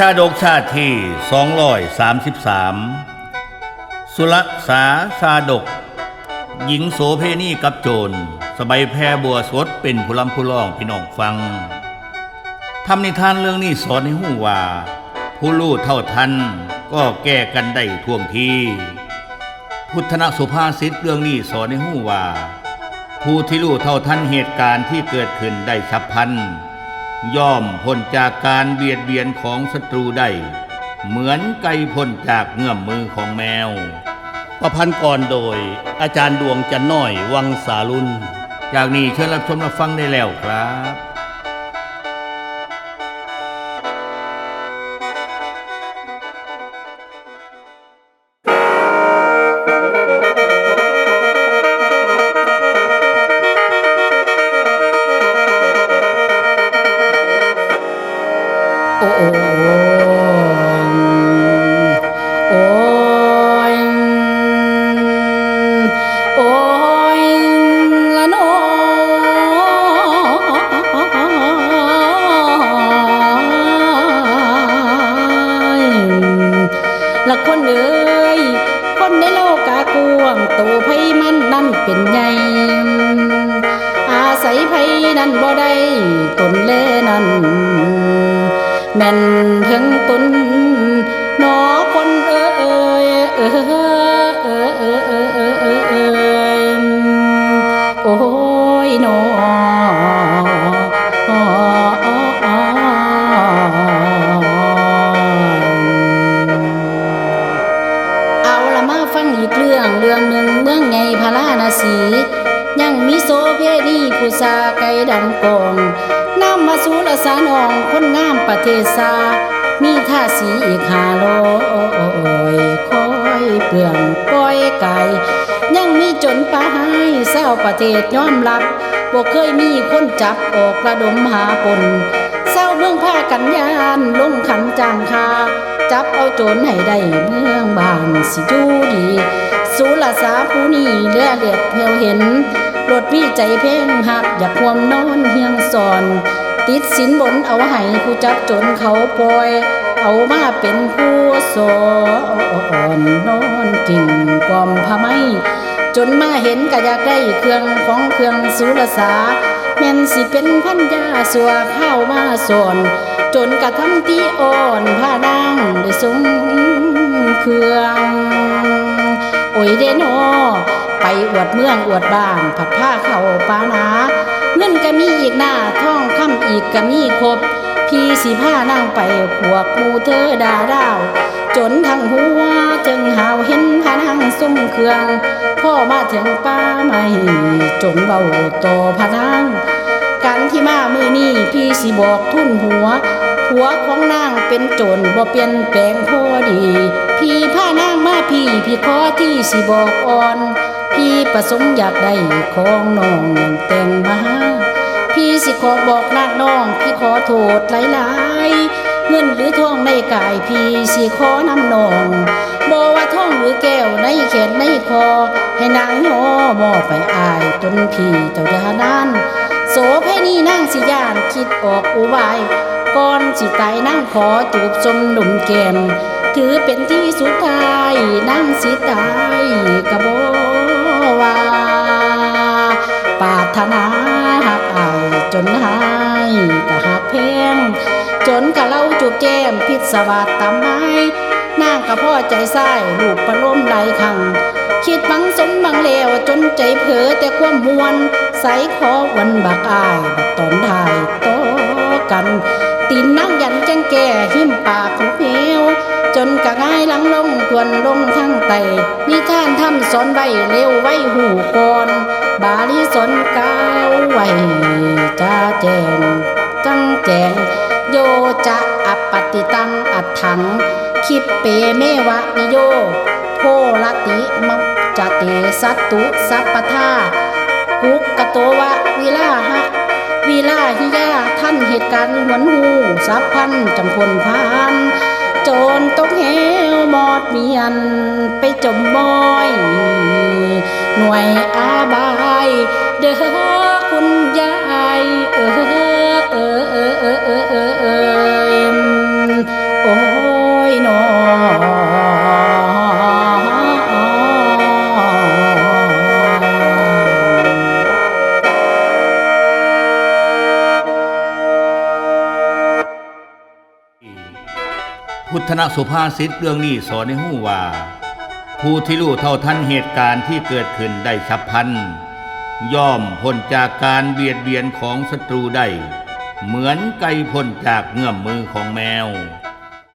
ชาดกชาติที่ 233 สุรสาชาดก หญิงโสเพณีกับโจร สบายแพรบัวสดเป็นผู้ลำผู้ร้องพี่น้องฟังทำนิทานเรื่องนี้สอนให้หูว่า ผู้รู้เท่าทันก็แก้กันได้ท่วงที พุทธนะสุภาษิตเรื่องนี้สอนให้หูว่า ผู้ที่รู้เท่าทันเหตุการณ์ที่เกิดขึ้นได้ฉับพลัน ย่อมพ้นจากการเบียดเบียนของศัตรูได้เหมือนไก่พ้นจากเงื้อมมือของแมว ประพันธ์ก่อนโดย อาจารย์ดวงจันน้อยวังสาลุน จากนี้เชิญรับชมรับฟังได้แล้วครับ โอ้โอ้โอ้ยโอ้ยละโนละคนเอ้ยคนในโลกากวงโตไผมันนั่นเป็นใหญ่อาศัยไผนั่นบ่ได้ตนแลนั่น แม่นถึงตุนหนอคนเอ้ยเอ้ยเอ้ยเอ้ยเอ้ยเอ้ยเอ้ยเอ้ยโอ้ยนอเอาละมาฟังอีกเรื่องเรื่องหนึ่งเมืองไงพาราณสี ยังมีโซเพนีผู้สาไก่ดำกองน้ำมาสูลสานองคนงามประเทศสามีท่าสีอีกหาโลอยคอยเปลืองก้อยไก่ยังมีจนปลาให้เศร้าประเทศยอมรับบ่เคยมีคนจับออกระดมหาปนเศร้าเมืองผ้ากันยานลงขันจางคาจับเอาโจรให้ได้เมืองบางสิจูดีสุรสาผู้นี้เลือเลือดเพียวเห็น รถพี่ใจเพ่งหัก อยากควมนอนเฮียงสอน ติดสินบนเอาให้ผู้จับจนเขาปล่อย เอามาเป็นผู้สอนนอนกิ่งกล่อมพะไมจนมาเห็นก็อยากได้เครื่องของเครื่องสุรสาแม่นสิเป็นพันยาสัวข้าวมาสอนจนกระทำที่อ่อนผ้านางได้สงเครื่อง โอ้ยเดโน ไปอวดเมืองอวดบ้านผัดผ้าเข้าปานาเงินก็มีอีกหน้าท่องค่ำอีกก็มีครบ พี่สิผ้านั่งไปพวกมูเธอด่าดาว จนทั้งหัวจึงหาวเห็นพานังสุ่มเครื่อง พ่อมาถึงป้าไม่จนเบาโตพานังการที่มามือนี้พี่สิบอกทุ่นหัวหัวของนางเป็นโจรบ่เปลี่ยนแปลงพอดี พี่พานางมาพี่พี่ขอที่สิบอกอ่อน พี่ประสงค์อยากได้ของน้องแต่งมา พี่สิขอบอกนาน้อง พี่ขอโทษหลายๆเงินหรือทองในกายพี่สิขอนำน้องบอกว่าทองหรือแก้วในแขนในคอ ให้นางโยมอไปอายจนพี่เจ้าดานั้น โสเพณีนั่งสิยานคิดออกอุบายก่อนสิตายนั่งขอจูบสมหนุ่มแก้มถือเป็นที่สุดท้ายนั่งสิตายกะบ ปาถนาหักอายจนหายกะหักเพงจนกะเล่าจูบแก้มพิศวาสตามไม้นางกะพ่อใจไส้ลูกประล้มไหลขัง คิดบังสมบังเลวจนใจเผลอแต่ความมวนใสขอวันบักอายบักตอนถ่ายโตกันตีนนั่งยันจ้งแก่หิมปากของเพวจน ลงลงทวนลงทั้งไตนิท่านทำสอนไว้เร็วไว้หูก่อนบาลีสอนก้าวไว้จ้าแจงจังแจงโยจะอปปติตังอัดถัง คิดเปเมวะนิโยโพลติมัจเตสัตตุสัพพทากุกกะโตวะวิลาหะวิลาหิยาท่านเหตุการณ์หวนหูสัพพันจำพลพา ปลี่ยนไปจมมอย หน่วยอาบาย เด้อคุณยายเออ พุทธนสุภาษิตเรื่องนี้สอนให้หู้ว่า ผู้ที่รู้เท่าทันเหตุการณ์ที่เกิดขึ้นได้ฉับพลันย่อมพ้นจากการเบียดเบียนของศัตรูได้ เหมือนไก่พ้นจากเงื้อมมือของแมว